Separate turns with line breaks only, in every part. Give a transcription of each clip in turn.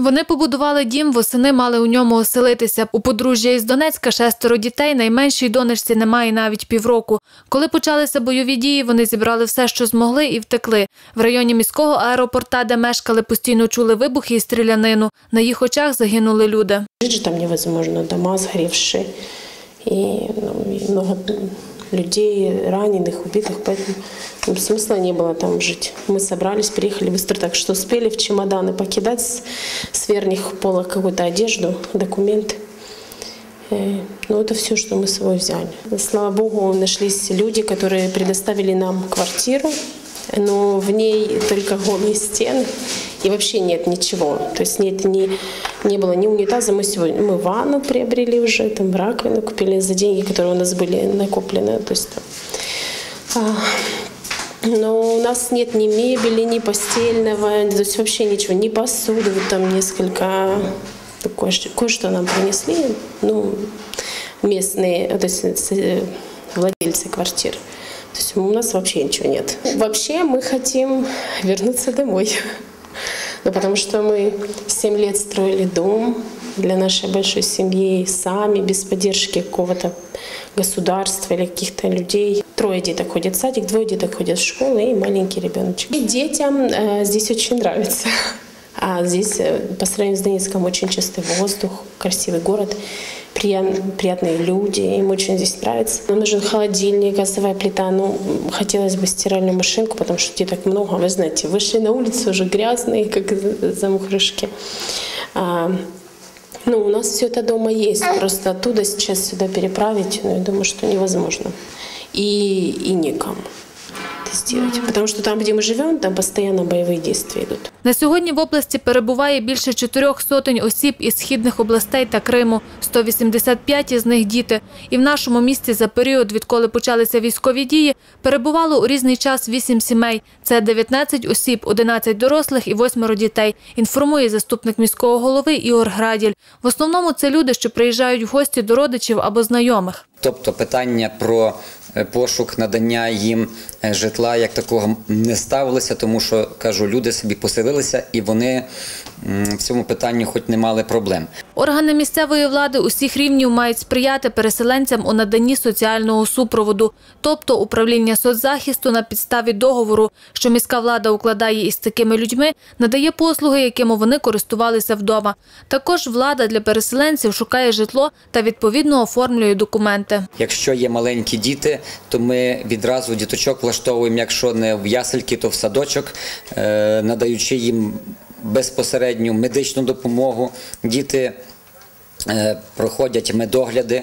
Вони побудували дім, восени мали у ньому оселитися. У подружжя із Донецька шестеро дітей, найменшій донечці немає навіть півроку. Коли почалися бойові дії, вони зібрали все, що змогли, і втекли. В районі міського аеропорта, де мешкали, постійно чули вибухи і стрілянину. На їх очах загинули люди.
Жить же там невозможно, дома сгоревшие, и, ну, и много людей раненых, убитых, поэтому ну, смысла не было там жить. Мы собрались, переехали быстро, так что успели в чемоданы покидать с, с верхних полок какую-то одежду, документы. Э, Ну, это все, что мы с собой взяли. Слава Богу, нашлись люди, которые предоставили нам квартиру, но в ней только голые стены и вообще нет ничего. То есть нет, не, не было ни унитаза. Мы сегодня мы ванну приобрели уже, там раковину купили за деньги, которые у нас были накоплены. То есть, а, но у нас нет ни мебели, ни постельного, то есть вообще ничего, ни посуды, вот там несколько кое-что, кое-что нам принесли, ну, местные, то есть э, владельцы квартир. То есть у нас вообще ничего нет. Вообще мы хотим вернуться домой. Ну, потому что мы 7 лет строили дом для нашей большой семьи сами, без поддержки какого-то государства или каких-то людей. Трое деток ходят в садик, двое деток ходят в школу и маленький ребеночек. И детям э, здесь очень нравится. А здесь э, по сравнению с Донецком очень чистый воздух, красивый город, приятные люди, им очень здесь нравится. Нам нужен холодильник, газовая плита, ну, хотелось бы стиральную машинку, потому что деток много, вы знаете, вышли на улицу уже грязные, как замухрышки. А, ну, у нас все это дома есть, просто оттуда сейчас сюда переправить, ну, я думаю, что невозможно. И, и некому это сделать, потому что там, где мы живем, там постоянно боевые действия идут.
На сьогодні в області перебуває більше чотирьох сотень осіб із східних областей та Криму. 185 із них діти. І в нашому місті за період, відколи почалися військові дії, перебувало у різний час 8 сімей. Це 19 осіб, 11 дорослих і 8 дітей. Інформує заступник міського голови Ігор Граділь. В основному це люди, що приїжджають в гості до родичів або знайомих.
Тобто питання про е, пошук надання їм е, житла як такого не ставилося, тому що кажу, люди собі поселилися і вони в цьому питанні хоч не мали проблем.
Органи місцевої влади усіх рівнів мають сприяти переселенцям у наданні соціального супроводу, тобто управління соцзахисту на підставі договору, що міська влада укладає із такими людьми, надає послуги, якими вони користувалися вдома. Також влада для переселенців шукає житло та відповідно оформлює документи.
Якщо є маленькі діти, то ми відразу діточок влаштовуємо, якщо не в ясельки, то в садочок, е, надаючи їм безпосередню медичну допомогу. Діти е, проходять медогляди.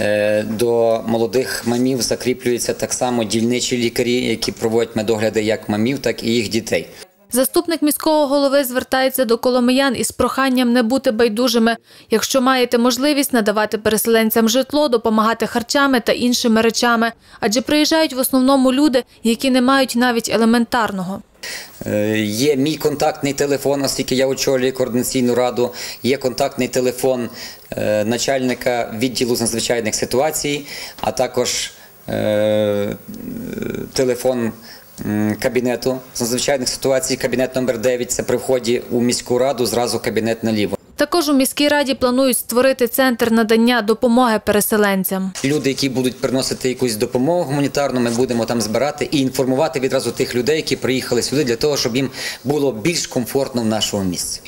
Е, До молодих мамів закріплюються так само дільничі лікарі, які проводять медогляди як мамів, так і їх дітей.
Заступник міського голови звертається до коломиян із проханням не бути байдужими. Якщо маєте можливість надавати переселенцям житло, допомагати харчами та іншими речами, адже приїжджають в основному люди, які не мають навіть елементарного.
Е, Є мій контактний телефон, оскільки я очолюю координаційну раду. Є контактний телефон е, начальника відділу з надзвичайних ситуацій, а також телефон кабінету з надзвичайних ситуацій, кабінет номер 9 Це при вході у міську раду, зразу кабінет наліво.
Також у міській раді планують створити центр надання допомоги переселенцям.
Люди, які будуть приносити якусь допомогу гуманітарну, ми будемо там збирати і інформувати відразу тих людей, які приїхали сюди, для того, щоб їм було більш комфортно в нашому місці.